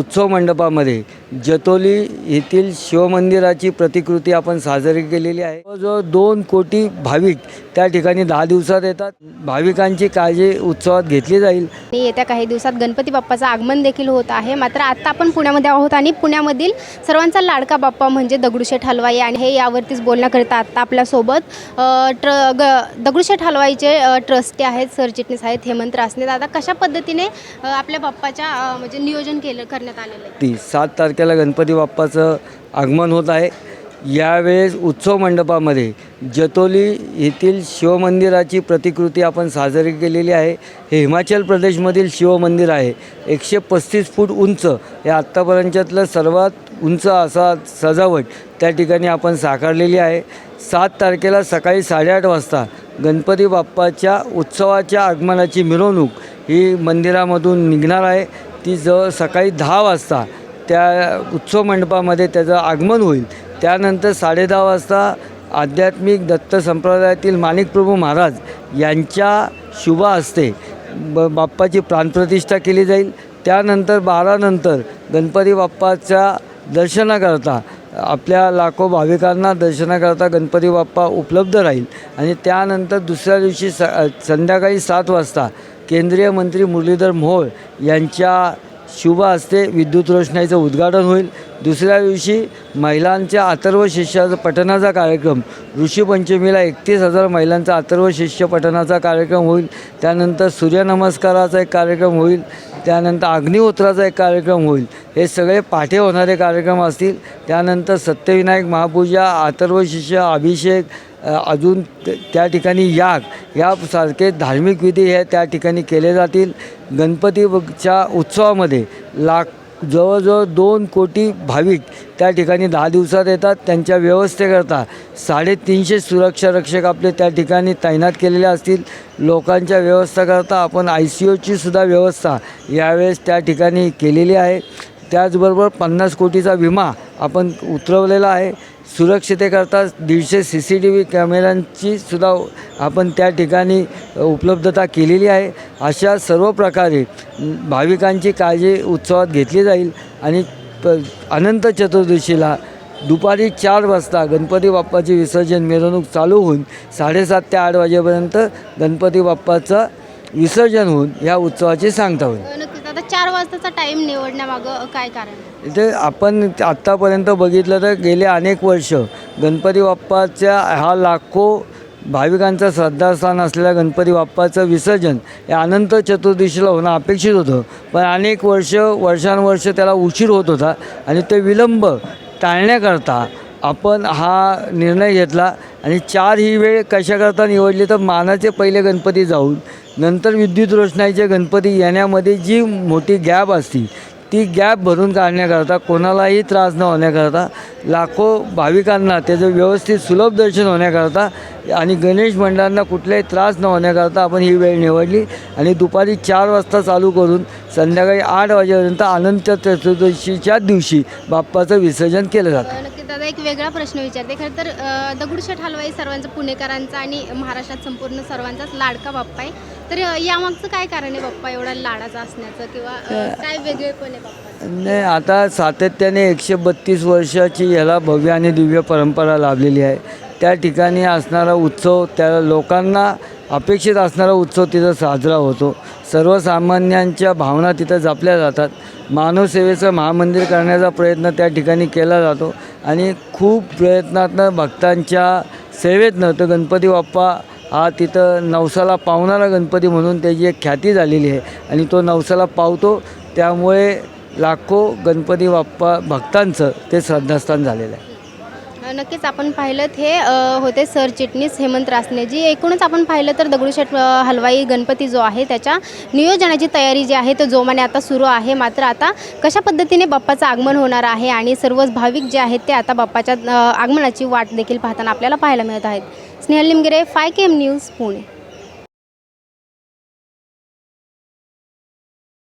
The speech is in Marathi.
उत्सव मंडपामध्ये जतोली येथील शिवमंदिराची प्रतिकृती आपण साजरी केलेली आहे. जवळजवळ दोन कोटी भाविक त्या ठिकाणी दहा दिवसात येतात. भाविकांची काळजी उत्सवात घेतली जाईल. आणि येत्या काही दिवसात गणपती बाप्पाचं आगमन देखील होत आहे. मात्र आत्ता आपण पुण्यामध्ये आहोत आणि पुण्यामधील सर्वांचा लाडका बाप्पा म्हणजे दगडूशेठ हलवाई आणि हे यावरतीच बोलण्याकरिता आत्ता आपल्यासोबत. ट्र ग दगडूशेठ हलवाईचे ट्रस्टी आहेत सरचिटणीस आहेत हेमंत रासने दादा. कशा पद्धतीने आपल्या बाप्पाच्या म्हणजे नियोजन केलं करण्यात आलेलं आहे? ती सात तारखेला गणपती बाप्पाचं आगमन होत आहे. यावेळेस उत्सव मंडपामध्ये जतोली येथील शिवमंदिराची प्रतिकृती आपण साजरी केलेली आहे. हे हिमाचल प्रदेशमधील शिवमंदिर आहे. एकशे पस्तीस फूट उंच. हे आत्तापर्यंतलं सर्वात उंच असा सजावट त्या ठिकाणी आपण साकारलेली आहे. सात तारखेला सकाळी साडेआठ वाजता गणपती बाप्पाच्या उत्सवाच्या आगमनाची मिरवणूक ही मंदिरामधून निघणार आहे. ती जवळ सकाळी दहा वाजता त्या उत्सव मंडपामध्ये त्याचं आगमन होईल. त्यानंतर साडेदहा वाजता आध्यात्मिक दत्त संप्रदायातील माणिकप्रभू महाराज यांच्या शुभ असते ब बाप्पाची प्राणप्रतिष्ठा केली जाईल. त्यानंतर बारानंतर गणपती बाप्पाच्या दर्शनाकरता आपल्या लाखो भाविकांना दर्शनाकरता गणपती बाप्पा उपलब्ध राहील. आणि त्यानंतर दुसऱ्या दिवशी स संध्याकाळी सात वाजता केंद्रीय मंत्री मुरलीधर मोहोळ यांच्या शुभ हस्ते विद्युत रोषणाईचं उद्घाटन होईल. दुसऱ्या दिवशी महिलांच्या अथर्व शिष्याचा पठणाचा कार्यक्रम. ऋषीपंचमीला एकतीस हजार महिलांचा अथर्व शिष्य पठणाचा कार्यक्रम होईल. त्यानंतर सूर्यनमस्काराचा एक कार्यक्रम होईल. त्यानंतर अग्निहोत्राचा एक कार्यक्रम होईल. हे सगळे पाठे होणारे कार्यक्रम असतील. त्यानंतर सत्यविनायक महापूजा अथर्व शिष्य अभिषेक अजून त्या ठिकाणी याग. यासारखे धार्मिक विधी हे त्या ठिकाणी केले जातील. गणपतीच्या उत्सवामध्ये लाख जवळजवळ दोन कोटी भाविक त्या ठिकाणी दहा दिवसात येतात त्यांच्या व्यवस्थेकरता साडेतीनशे सुरक्षा रक्षक आपले त्या ठिकाणी तैनात केलेले असतील. लोकांच्या व्यवस्थेकरता आपण आय सी ओची सुद्धा व्यवस्था यावेळेस त्या ठिकाणी केलेली आहे. त्याचबरोबर पन्नास कोटीचा विमा आपण उतरवलेला आहे. सुरक्षितेकरता दीडशे सी सी टी व्ही कॅमेऱ्यांची सुद्धा आपण त्या ठिकाणी उपलब्धता केलेली आहे. अशा सर्व प्रकारे भाविकांची काळजी उत्सवात घेतली जाईल आणि प अनंत चतुर्दशीला दुपारी चार वाजता गणपती बाप्पाची विसर्जन मिरवणूक चालू होऊन साडेसात ते आठ वाजेपर्यंत गणपती बाप्पाचं विसर्जन होऊन या उत्सवाची सांगता होईल. आता चार वाजताचा टाईम निवडण्यामागं काय कारण? इथे आपण आत्तापर्यंत बघितलं तर गेले अनेक वर्ष गणपती बाप्पाच्या हा लाखो भाविकांचं श्रद्धास्थान असलेल्या गणपती बाप्पाचं विसर्जन हे अनंत चतुर्दशीला होणं अपेक्षित होतं. पण अनेक वर्ष वर्षानुवर्ष त्याला उशीर होत होता आणि ते विलंब टाळण्याकरता आपण हा निर्णय घेतला आणि चार ही वेळ कशाकरता निवडली तर मानाचे पहिले गणपती जाऊन नंतर विद्युत रोषणाईचे गणपती येण्यामध्ये जी मोठी गॅप असती ती गॅप भरून काढण्याकरता कोणालाही त्रास न होण्याकरता लाखो भाविकांना त्याचं व्यवस्थित सुलभ दर्शन होण्याकरता आणि गणेश मंडळांना कुठलाही त्रास न होण्याकरता आपण ही वेळ निवडली आणि दुपारी चार वाजता चालू करून संध्याकाळी आठ वाजेपर्यंत अनंत चतुर्दशीच्या दिवशी बाप्पाचं विसर्जन केलं जातं. अ, नक्कीच दादा एक वेगळा प्रश्न विचारते. खरं तर अ, दगडूशेठ हलवाई सर्वांचा पुणेकरांचा आणि महाराष्ट्रात संपूर्ण सर्वांचाच लाडका बाप्पा आहे. तर अ, यामागचं काय कारण आहे बाप्पा? एवढा लाडाचा असण्याचं किंवा अ, काय वेगळेपण आहे बाप्पा? नाही आता सातत्याने एकशे बत्तीस वर्षाची याला भव्य आणि दिव्य परंपरा लाभलेली आहे. त्या ठिकाणी असणारा उत्सव त्या लोकांना अपेक्षित असणारा उत्सव तिथं साजरा होतो. सर्वसामान्यांच्या भावना तिथं जपल्या जातात. मानवसेवेचं महामंदिर करण्याचा प्रयत्न त्या ठिकाणी केला जातो. आणि खूप प्रयत्नातनं भक्तांच्या सेवेतनं तर गणपती बाप्पा हा तिथं नवसाला पावणारा गणपती म्हणून त्याची एक ख्याती झालेली आहे. आणि तो नवसाला पावतो. त्यामुळे लाखो गणपती बाप्पा भक्तांचं ते श्रद्धास्थान झालेलं आहे. नक्कीच आपण पाहिलं हे होते सरचिटणीस हेमंत रासनेजी. एकूणच आपण पाहिलं तर दगडूशेठ हलवाई गणपती जो आहे त्याच्या नियोजनाची तयारी जी आहे तो जोमाने आता सुरू आहे. मात्र आता कशा पद्धतीने बाप्पाचं आगमन होणार आहे आणि सर्वच भाविक जे आहेत ते आता बाप्पाच्या आगमनाची वाट देखील पाहताना आपल्याला पाहायला मिळत आहेत. Snehal Nimgire five K M news Pune.